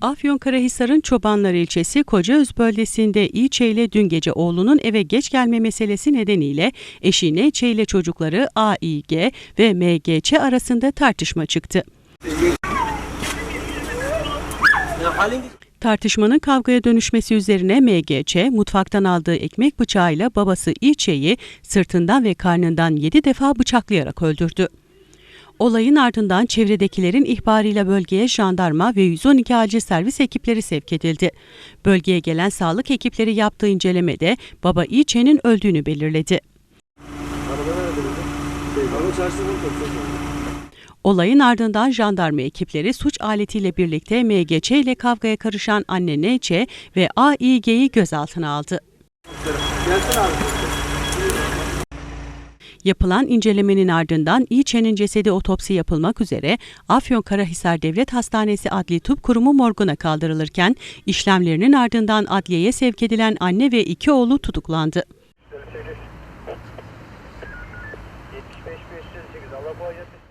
Afyonkarahisar'ın Çobanlar ilçesi Kocaöz bölgesinde İçe ile dün gece oğlunun eve geç gelme meselesi nedeniyle eşi Neçe ile çocukları AİG ve MGÇ arasında tartışma çıktı. Tartışmanın kavgaya dönüşmesi üzerine MGÇ mutfaktan aldığı ekmek bıçağıyla babası İçe'yi sırtından ve karnından 7 defa bıçaklayarak öldürdü. Olayın ardından çevredekilerin ihbarıyla bölgeye jandarma ve 112 acil servis ekipleri sevk edildi. Bölgeye gelen sağlık ekipleri yaptığı incelemede baba İçe'nin öldüğünü belirledi. Olayın ardından jandarma ekipleri suç aletiyle birlikte MGÇ ile kavgaya karışan anne Neçe ve AİG'yi gözaltına aldı. Yapılan incelemenin ardından İçe'nin cesedi otopsi yapılmak üzere Afyonkarahisar Devlet Hastanesi Adli Tıp Kurumu morguna kaldırılırken işlemlerinin ardından adliyeye sevk edilen anne ve iki oğlu tutuklandı. 75 508 Alaboğa Caddesi